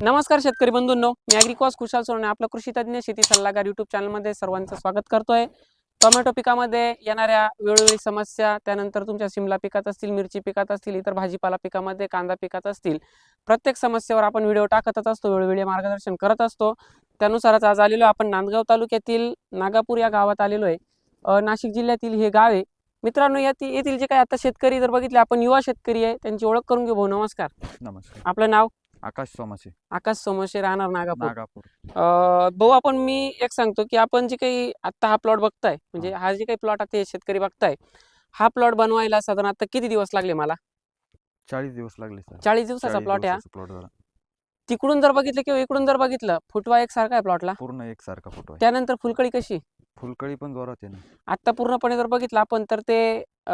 नमस्कार शेतकरी बंधूंनो मी अॅग्रिकॉस खुशाल सोडणे आपलं कृषी तज्ज्ञ शेती सल्लागार युट्यूब चॅनलमध्ये सर्वांचं स्वागत करतोय. टोमॅटो पिकामध्ये येणाऱ्या वेळोवेळी समस्या त्यानंतर तुमच्या सिमला पिकात असतील मिरची पिकात असतील इतर भाजीपाला पिकामध्ये कांदा पिकात असतील प्रत्येक समस्येवर आपण व्हिडिओ टाकतच असतो वेळोवेळी मार्गदर्शन करत असतो. त्यानुसारच आज आलेलो आपण नांदगाव तालुक्यातील नागापूर या गावात आलेलो आहे. नाशिक जिल्ह्यातील हे गाव आहे. मित्रांनो येथील जे काही आता शेतकरी जर बघितले आपण युवा शेतकरी आहे त्यांची ओळख करून घेऊ भाऊ नमस्कार. नमस्कार. आपलं नाव? आकाश सोमाचे आकाश सोमशे राहणार नागापूर. नागापूर. अ, भाऊ आपण मी एक सांगतो की आपण जे काही आता हा प्लॉट बघताय म्हणजे हा. जे काही प्लॉट आता हे शेतकरी बघताय हा प्लॉट बनवायला साधारण आता किती दिवस लागले मला? चाळीस दिवस लागले सर. चाळीस दिवसाचा प्लॉट आहे हा. प्लॉट झाला. तिकडून जर बघितलं किंवा इकडून जर बघितलं फुटवा एक सारखा आहे प्लॉटला? पूर्ण एकसारखा फोटो आहे. त्यानंतर फुलकळी कशी? फुलकळी पण जोरात आहे ना. आता पूर्णपणे जर बघितलं आपण तर ते अ,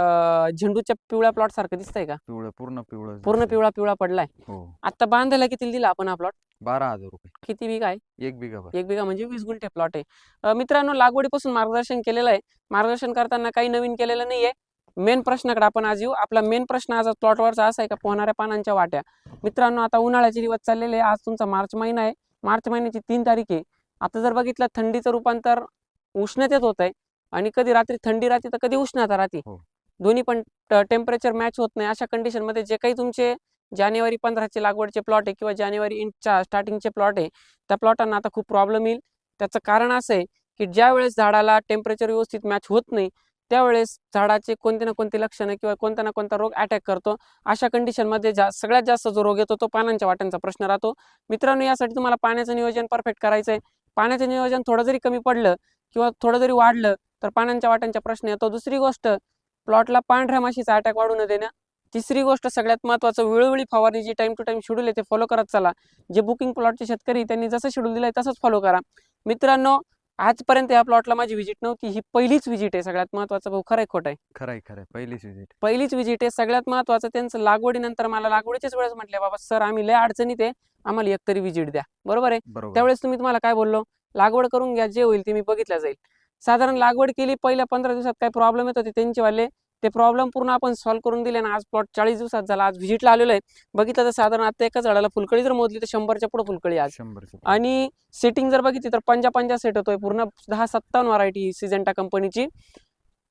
झेंडूच्या पिवळ्या प्लॉट सारखं दिसतंय का? पिवळं पूर्ण पिवळं पूर्ण. पिवळा पिवळा पडलाय. हो. आता बांधायला किती दिला आपण हा प्लॉट बारा हजार रुपये. किती बिघा आहे? एक बिघा भर एक बिघा म्हणजे वीस गुंठे प्लॉट आहे. अ, मित्रांनो लागवडीपासून मार्गदर्शन केलेलं आहे. मार्गदर्शन करताना काही नवीन केलेलं नाहीये. मेन प्रश्नाकडे आपण आज येऊ. आपला मेन प्रश्न आज प्लॉटवरचा असा आहे का? पोहणाऱ्या पानांच्या वाट्या. मित्रांनो आता उन्हाळ्याचे दिवस चाललेले आहे. आज तुमचा मार्च महिना आहे. मार्च महिन्याची तीन तारीख आहे. आता जर बघितलं थंडीचं रूपांतर उष्णतेत होत आहे आणि कधी रात्री थंडी राहते तर कधी उष्णता राहते. हो. दोन्ही पण टेम्परेचर मॅच होत नाही. अशा कंडिशनमध्ये जे काही तुमचे जानेवारी पंधराचे लागवडचे प्लॉट आहे किंवा जानेवारी इंटच्या स्टार्टिंगचे प्लॉट आहे त्या प्लॉटांना आता खूप प्रॉब्लेम येईल. त्याचं कारण असं आहे की ज्या वेळेस झाडाला टेम्परेचर व्यवस्थित मॅच होत नाही त्यावेळेस झाडाचे कोणते ना कोणते लक्षणं किंवा कोणता ना कोणता रोग अटॅक करतो. अशा कंडिशनमध्ये जा सगळ्यात जास्त जो रोग येतो तो पानांच्या वाट्यांचा प्रश्न राहतो. मित्रांनो यासाठी तुम्हाला पाण्याचं नियोजन परफेक्ट करायचं आहे पाण्याचं नियोजन थोडं जरी कमी पडलं किंवा थोडं जरी वाढलं तर पानांच्या वाट्यांचा प्रश्न येतो. दुसरी गोष्ट प्लॉटला पांढऱ्या माशीचा अटॅक वाढू न देणं. तिसरी गोष्ट सगळ्यात महत्त्वाचं वेळोवेळी फवारणी जी टाइम टू टाइम शेड्यूल आहे ते फॉलो करत चला. जे बुकिंग प्लॉटचे शेतकरी त्यांनी जसं शेड्यूल दिलंय तसंच फॉलो करा. मित्रांनो आजपर्यंत या प्लॉटला माझी व्हिजिट नव्हती. ही पहिलीच व्हिजिट आहे. सगळ्यात महत्त्वाचं भाऊ खरंय खोटं आहे. खरंय खरंय. पहिलीच विजिट पहिलीच व्हिजिट आहे. सगळ्यात महत्त्वाचं त्यांचं लागवडीनंतर मला लागवडीच्याच वेळेस म्हटले बाबा सर आम्ही लय अडचणीत आहे. आम्हाला एकतरी व्हिजिट द्या. बरोबर आहे? त्यावेळेस तुम्ही तुम्हाला काय बोललो? लागवड करून घ्या जे होईल ते मी बघितलं जाईल. साधारण लागवड केली पहिल्या पंधरा दिवसात काय प्रॉब्लेम येत होते त्यांचे वाले ते प्रॉब्लेम पूर्ण आपण सॉल्व्ह करून दिले ना आज प्लॉट चाळीस दिवसात झाला. आज व्हिजिटला आलेलो आहे. बघितलं तर साधारण आता एका झाडाला फुलकळी जर मोजली तर शंभरच्या पुढे फुलकळी आज. आणि सेटिंग जर बघितली तर पंजा पंजा सेट होतोय. पूर्ण दहा सत्तावन्न व्हरायटी सिजंटा कंपनीची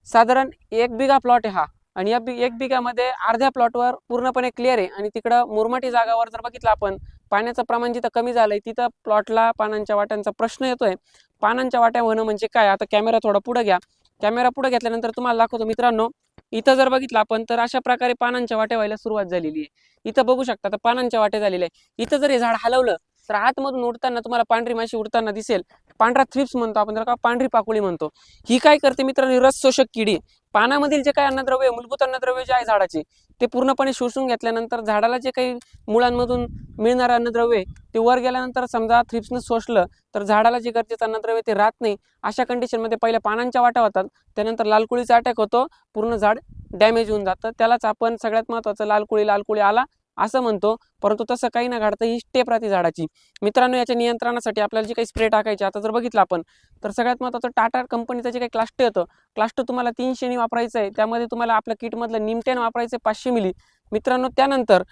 साधारण एक बिघा प्लॉट आहे हा. आणि या बि- एक बिघामध्ये अर्ध्या प्लॉटवर पूर्णपणे क्लिअर आहे. आणि तिकडं मुरमाटी जागावर जर बघितलं आपण पाण्याचं प्रमाण जिथं कमी झालंय तिथं प्लॉटला पानांच्या वाट्यांचा प्रश्न येतोय. पानांच्या वाट्या होणं म्हणजे काय? आता कॅमेरा थोडा पुढे घ्या. कॅमेरा पुढे घेतल्यानंतर तुम्हाला दाखवतो मित्रांनो इथं जर बघितलं आपण तर अशा प्रकारे पानांच्या वाट्या व्हायला सुरुवात झालेली आहे. इथं बघू शकता तर पानांच्या वाट्या झालेल्या आहे इथं जर हे झाड हलवलं तर आतमधून उडताना तुम्हाला पांढरी माशी उडताना दिसेल. पांढरा थ्रिप्स म्हणतो आपण त्याला का पांढरी पाकोळी म्हणतो. ही काय करते मित्रांनो रस शोषक किडी. पानामधील जे काही अन्नद्रव्य मूलभूत अन्नद्रव्य जे आहे झाडाचे ते पूर्णपणे शोषून घेतल्यानंतर झाडाला जे काही मुळांमधून मिळणारं अन्नद्रव्य ते वर गेल्यानंतर समजा थ्रिप्सनं शोषलं तर झाडाला जे गरजेचं अन्नद्रव्य ते राहत नाही. अशा कंडिशनमध्ये पहिल्या पानांच्या वाट्या होतात त्यानंतर लालकुळीचा अटॅक होतो पूर्ण झाड डॅमेज होऊन जातं. त्यालाच आपण सगळ्यात महत्त्वाचं लालकुळी लालकुळी आला असं म्हणतो. परंतु तसं काही ना घडतं ही स्टेप राहते झाडाची. मित्रांनो याच्या नियंत्रणासाठी आपल्याला जे काही स्प्रे टाकायचे आता जर बघितलं आपण तर सगळ्यात महत्त्वाचं टाटा कंपनीचं जे काही क्लास्टर येतं क्लास्टर तुम्हाला तीन श्रेणी वापरायचं आहे. त्यामध्ये तुम्हाला आपल्या किटमधलं निमटेन वापरायचं आहे पाचशे मिली मित्रांनो त्यानंतर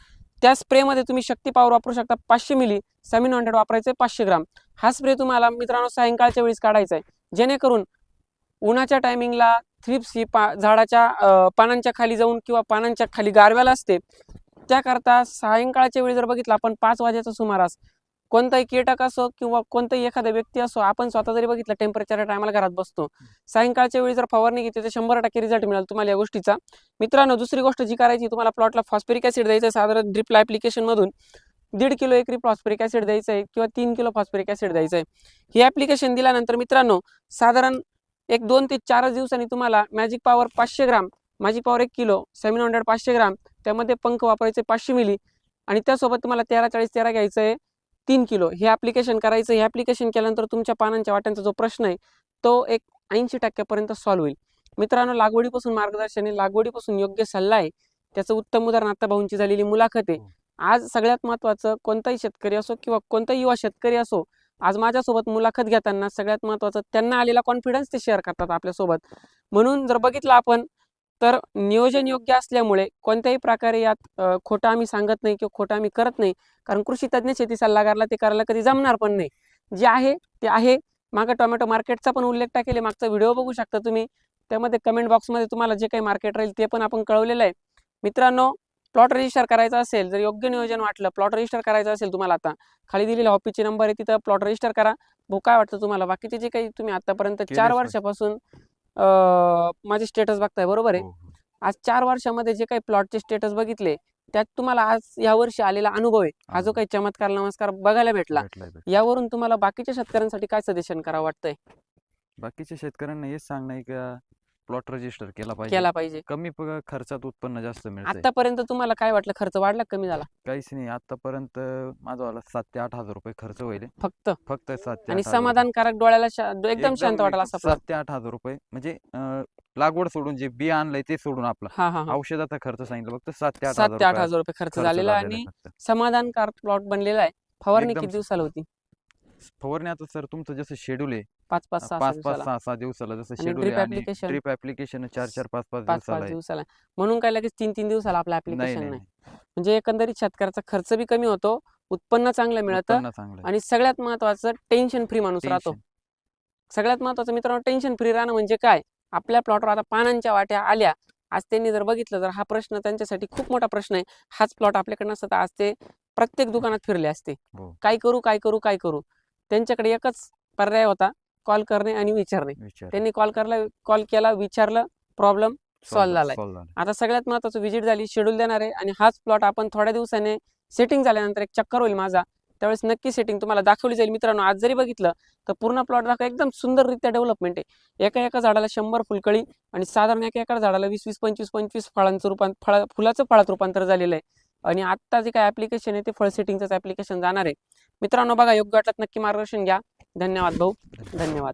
त्या स्प्रेमध्ये तुम्ही शक्ती पावर वापरू शकता पाचशे मिली सेमिन हंड्रेड वापरायचं आहे पाचशे ग्राम. हा स्प्रे तुम्हाला मित्रांनो सायंकाळच्या वेळेस काढायचा आहे. जेणेकरून उन्हाच्या टायमिंगला थ्रिप्स ही पा झाडाच्या पानांच्या खाली जाऊन किंवा पानांच्या खाली गारव्याला असते. त्याकरता सायंकाळच्या वेळी जर बघितलं आपण पाच वाजेचा सुमारास कोणताही कीटक असो किंवा कोणताही एखादा व्यक्ती असो आपण स्वतः जरी बघितलं टेम्परेचर टायमाला घरात बसतो. सायंकाळच्या वेळी जर फवारणी घेतली तर शंभर टक्के रिझल्ट मिळेल तुम्हाला या गोष्टीचा. मित्रांनो दुसरी गोष्ट जी करायची तुम्हाला प्लॉटला फॉस्फरिक ॲसिड द्यायचं आहे साधारण ड्रिपला ॲप्लिकेशनमधून दीड किलो एकरी फॉस्फरिक ॲसिड द्यायचं आहे किंवा तीन किलो फॉस्फरिक ॲसिड द्यायचं आहे. हे ॲप्लिकेशन दिल्यानंतर मित्रांनो साधारण एक दोन ते चारच दिवसांनी तुम्हाला मॅजिक पॉवर पाचशे ग्राम मॅजिक पॉवर एक किलो सेव्हन हंड्रेड पाचशे ग्राम त्यामध्ये पंख वापरायचे पाचशे मिली आणि त्यासोबत तुम्हाला तेरा चाळीस तेरा घ्यायचं आहे तीन किलो. हे ॲप्लिकेशन करायचं हे ॲप्लिकेशन केल्यानंतर तुमच्या पानांच्या वाट्यांचा जो प्रश्न आहे तो एक ऐंशी टक्क्यापर्यंत सॉल्व्ह होईल. मित्रांनो लागवडीपासून मार्गदर्शन आहे लागवडीपासून योग्य सल्ला आहे त्याचं उत्तम उदाहरण आता भाऊंची झालेली मुलाखत आहे. आज सगळ्यात महत्त्वाचं कोणताही शेतकरी असो किंवा कोणताही युवा शेतकरी असो आज माझ्यासोबत मुलाखत घेताना सगळ्यात महत्त्वाचं त्यांना आलेला कॉन्फिडन्स ते शेअर करतात आपल्यासोबत. म्हणून जर बघितलं आपण तर नियोजन योग्य असल्यामुळे कोणत्याही प्रकारे यात खोटं आम्ही सांगत नाही किंवा खोटं आम्ही करत नाही. कारण कृषी तज्ज्ञ शेती सल्लागारला ते करायला कधी जमणार पण नाही. जे आहे ते आहे. मागं टोमॅटो मार्केटचा पण उल्लेख टाकेल. मागचा व्हिडिओ बघू शकता तुम्ही. त्यामध्ये कमेंट बॉक्समध्ये तुम्हाला जे काही मार्केट राहील ते पण आपण कळवलेलं आहे. मित्रांनो प्लॉट रजिस्टर करायचा असेल जर योग्य नियोजन वाटलं प्लॉट रजिस्टर करायचं असेल तुम्हाला आता खाली दिलेल्या ऑफिसचे नंबर आहे तिथं प्लॉट रजिस्टर करा. भाऊ काय वाटतं तुम्हाला? बाकीचे जे काही तुम्ही आतापर्यंत चार. वर्षापासून माझे स्टेटस बघताय बरोबर आहे हो, हो. आज चार वर्षामध्ये जे काही प्लॉटचे स्टेटस बघितले त्यात तुम्हाला आज या वर्षी आलेला अनुभव आहे हा जो. काही चमत्कार नमस्कार बघायला भेटला. यावरून तुम्हाला बाकीच्या शेतकऱ्यांसाठी काय सजेशन करावं वाटतंय बाकीच्या शेतकऱ्यांना हेच सांगणं आहे का प्लॉट रजिस्टर केला पाहिजे. केला पाहिजे. कमी प- खर्चात उत्पन्न जास्त मिळतंय. आतापर्यंत तुम्हाला काय वाटलं? खर्च वाढला का कमी झाला? काहीच नाही. आतापर्यंत माझा वाला सात ते आठ हजार रुपये खर्च होईल. फक्त. फक्त सात ते आणि आठ हजार रुपये. समाधानकारक डोळ्याला शा- एकदम शांत वाटायला असा सात ते आठ हजार रुपये. म्हणजे अं, लागवड सोडून जे बी आणलंय ते सोडून आपला. हा हा हा. औषधाचा खर्च सांगितलं. फक्त सात ते आठ सात ते आठ हजार रुपये खर्च खर्च झालेला आणि फक्त. समाधानकारक प्लॉट बनलेला आहे. फवारणी एकदम किती दिवसाला होती? फवारणी आता सर तुमचं जसं शेड्यूल आहे पाच पाच सहा पाच पाच सहा सहा दिवसाला जसं शेड्यूल आहे आणि? ड्रिप ऍप्लिकेशन चार चार पाच पाच पाच दिवसाला पाच आहे दिवसाला म्हणून काय लगेच तीन तीन दिवसाला आपलं नाही ऍप्लिकेशन नाही नाही नाही. म्हणजे एकंदरीत शेतकऱ्याचा खर्च बी कमी होतो उत्पन्न चांगलं मिळतं उत्पन्न चांगलं आहे. आणि सगळ्यात महत्वाचं टेन्शन फ्री माणूस राहतो Tension. सगळ्यात महत्वाचं मित्रांनो टेन्शन फ्री राहणं म्हणजे काय आपल्या प्लॉटवर आता पानांच्या वाट्या आल्या आज त्यांनी जर बघितलं तर हा प्रश्न त्यांच्यासाठी खूप मोठा प्रश्न आहे हाच प्लॉट आपल्याकडे नसता तर आज ते प्रत्येक दुकानात फिरले असते हो. काय करू काय करू काय करू त्यांच्याकडे एकच पर्याय होता कॉल करणे आणि विचारणे. विचार त्यांनी कॉल करला कॉल केला विचारलं प्रॉब्लेम सॉल्व्ह झालाय. आता सगळ्यात महत्वाचं व्हिजिट झाली शेड्यूल देणार आहे आणि हाच प्लॉट आपण थोड्या दिवसाने सेटिंग झाल्यानंतर एक चक्कर होईल माझा. त्यावेळेस नक्की सेटिंग तुम्हाला दाखवली जाईल. मित्रांनो आज जरी बघितलं तर पूर्ण प्लॉट दाखवा एकदम सुंदररित्या डेव्हलपमेंट आहे. एका एका झाडाला शंभर फुलकळी आणि साधारण एका एका झाडाला वीस वीस पंचवीस पंचवीस फळांचं रूपांतर फळा फुलाचं फळात रूपांतर झालेलं आहे. आणि आत्ता जे काय ऍप्लिकेशन आहे ते फळ सेटिंगचंच ऍप्लिकेशन जाणार आहे. मित्रांनो बघा योग्य वाटत नक्की मार्गदर्शन घ्या. धन्यवाद भाऊ. धन्यवाद.